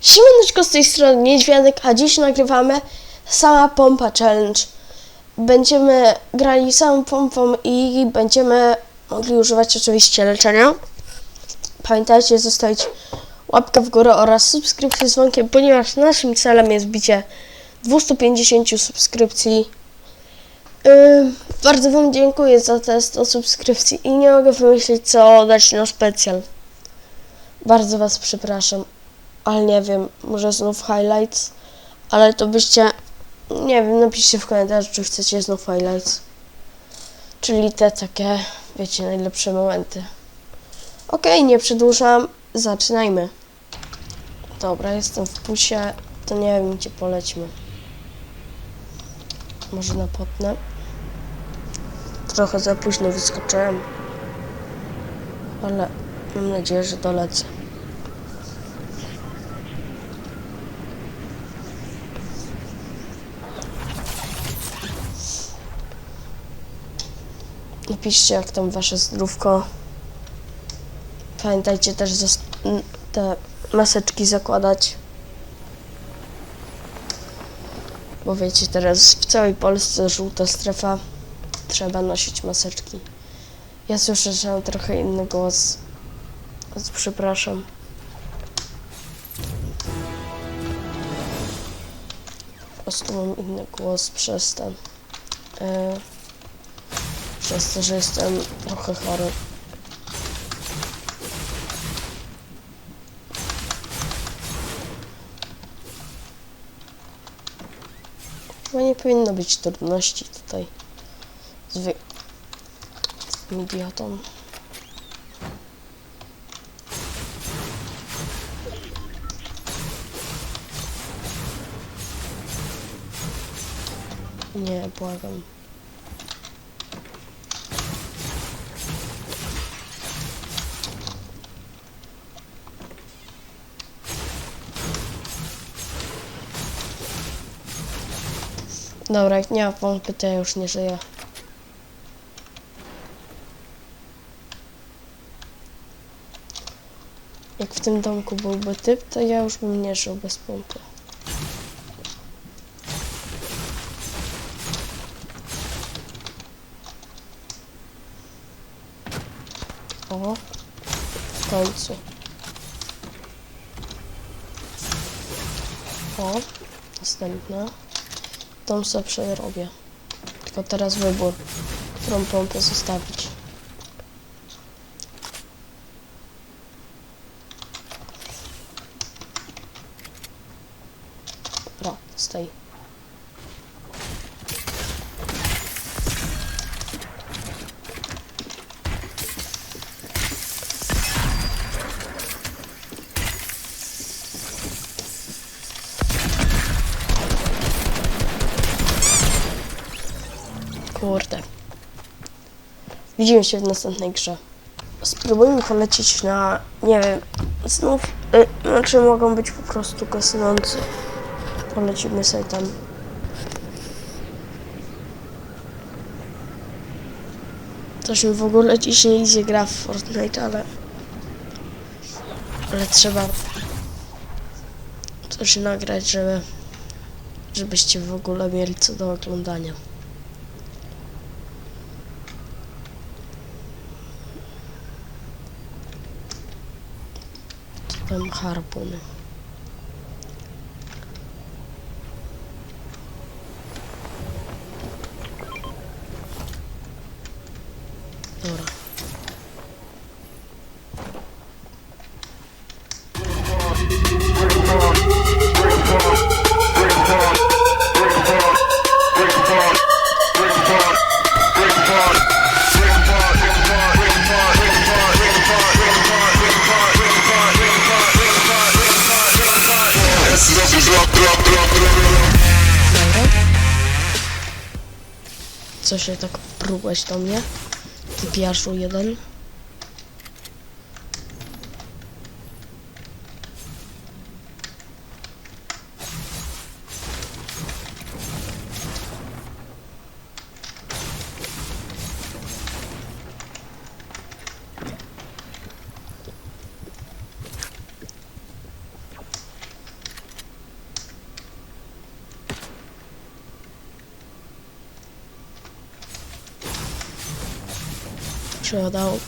Siemaneczko z tej strony Niedźwiadek, a dziś nagrywamy sama pompa challenge. Będziemy grali samą pompą i będziemy mogli używać oczywiście leczenia. Pamiętajcie zostawić łapkę w górę oraz subskrypcję z dzwonkiem, ponieważ naszym celem jest bicie 250 subskrypcji. Yy, bardzo Wam dziękuję za te 100 subskrypcji i nie mogę wymyślić co dać na specjal. Bardzo Was przepraszam ale nie wiem, może znów highlights, ale to byście, nie wiem, napiszcie w komentarzu, czy chcecie znów highlights. Czyli te takie, wiecie, najlepsze momenty. Okej, nie przedłużam, zaczynajmy. Dobra, jestem w pusie, to nie wiem, gdzie polećmy. Może na potnę? Trochę za późno wyskoczyłem, ale mam nadzieję, że dolecę. Napiszcie, jak tam wasze zdrówko. Pamiętajcie też te maseczki zakładać. Bo wiecie, teraz w całej Polsce żółta strefa. Trzeba nosić maseczki. Ja słyszę, że mam trochę inny głos. Przepraszam. Po prostu mam inny głos przez ten. Yy, przez to, że jestem trochę chory. Chyba nie powinno być trudności tutaj z, wy... idiotą. Nie, błagam. Dobra, nie ma pompy, to ja już nie żyję. Jak w tym domku byłby typ, to ja już bym nie żył bez pompy. O, w końcu. O, następna. Tą sobie przerobię. Tylko teraz wybór, którą pompę zostawić. Dobra, stoi. Kurde. Widzimy się w następnej grze. Spróbujmy polecieć na, nie wiem, znów, y, znaczy mogą być po prostu gasnący. Polecimy sobie tam. Coś mi w ogóle dziś nie idzie gra w Fortnite, ale... Ale trzeba coś nagrać, żeby... Żebyście w ogóle mieli co do oglądania. Tam harpuny. Co się tak próbujesz do mnie? Ty piaszu jeden. Przydało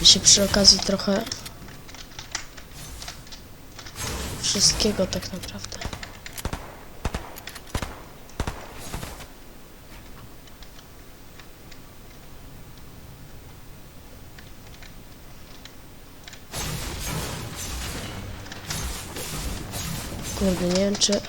mi się przy okazji trochę wszystkiego tak naprawdę. Kurde, nie wiem czy...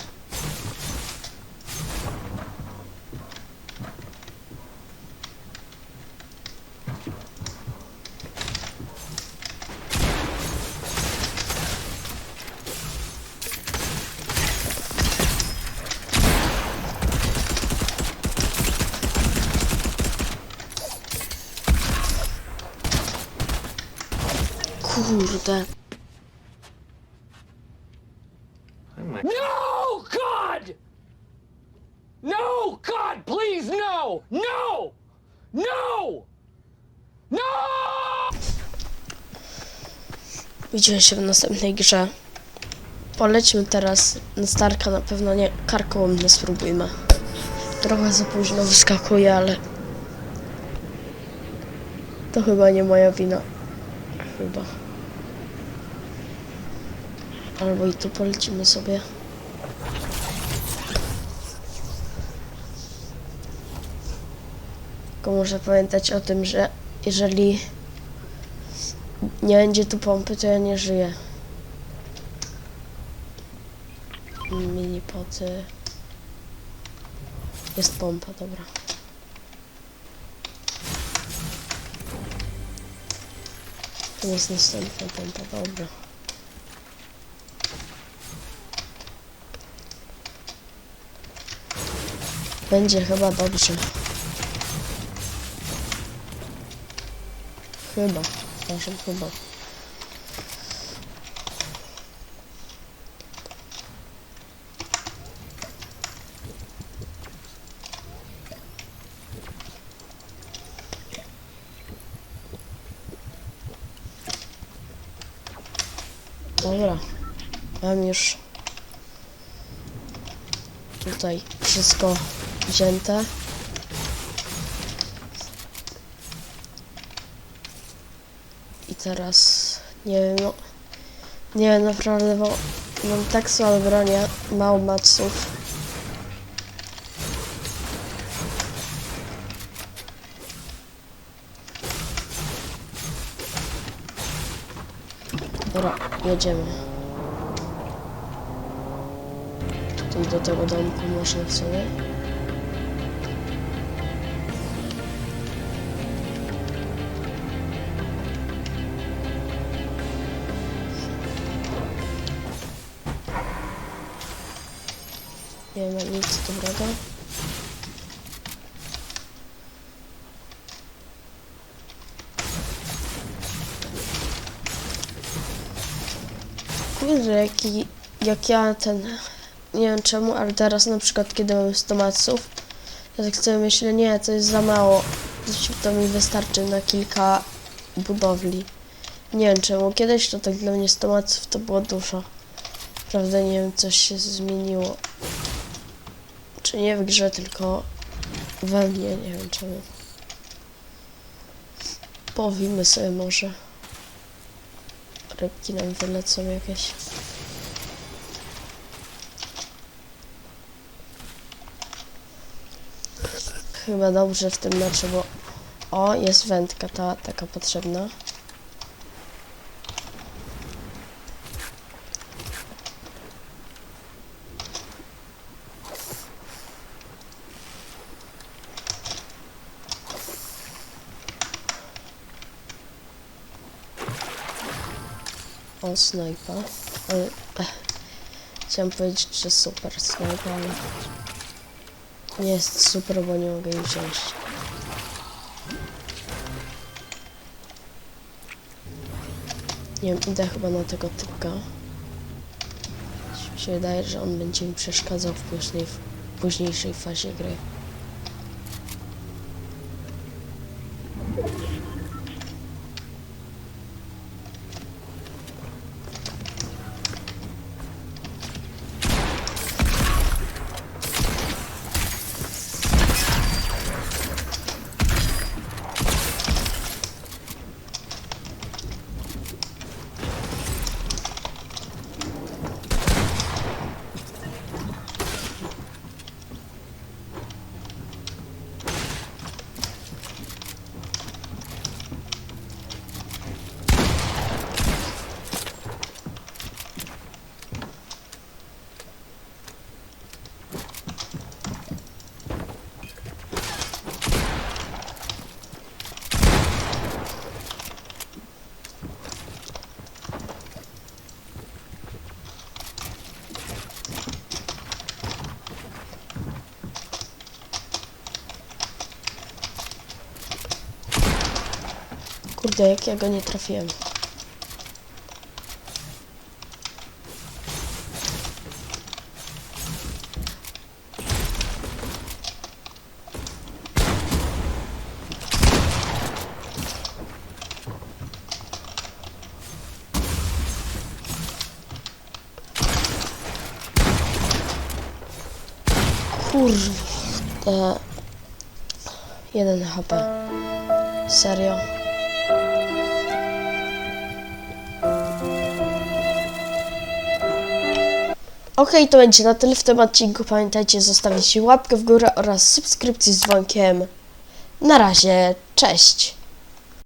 Kurde. No, God! No, God, please, no! No! No! No! Widzimy się w następnej grze. Polećmy teraz na Starka, na pewno nie karkołomne spróbujmy. Trochę za późno wyskakuje, ale to chyba nie moja wina. Chyba. Albo i tu polecimy sobie. Tylko muszę pamiętać o tym, że jeżeli nie będzie tu pompy, to ja nie żyję. Mini poty. Jest pompa, dobra. Tu jest następna pompa, dobra. Będzie chyba dobrze. Chyba. Proszę, chyba. Dobra. Mam już tutaj wszystko wzięte. I teraz nie wiem, no, nie wiem naprawdę, bo mam tak słabe bronie, mało maców. Dobra, jedziemy. Tu do tego domku można w sumie. Nie ma nic dobrego. Kurde, jaki, jak ja ten, nie wiem czemu, ale teraz na przykład kiedy mam 100 maców, ja tak sobie myślę, nie, to jest za mało, to mi wystarczy na kilka budowli. Nie wiem czemu, kiedyś to tak dla mnie 100 maców to było dużo. Prawda, nie wiem, coś się zmieniło. Nie w grze, tylko we mnie, nie wiem czemu. Powimy sobie może. Rybki nam wylecą jakieś. Chyba dobrze w tym meczu, bo... O, jest wędka ta, taka potrzebna. Snajpa. Ech, chciałem powiedzieć, że super snajpa, ale nie jest super, bo nie mogę jej wziąć. Nie wiem, idę chyba na tego typka. Mi się wydaje, że on będzie mi przeszkadzał w później, w późniejszej fazie gry. Kurde, jak ja go nie trafiłem. Kurde. Jeden HP. Serio. Okej, to będzie na tyle w tym odcinku. Pamiętajcie zostawić łapkę w górę oraz subskrypcję z dzwonkiem. Na razie, cześć!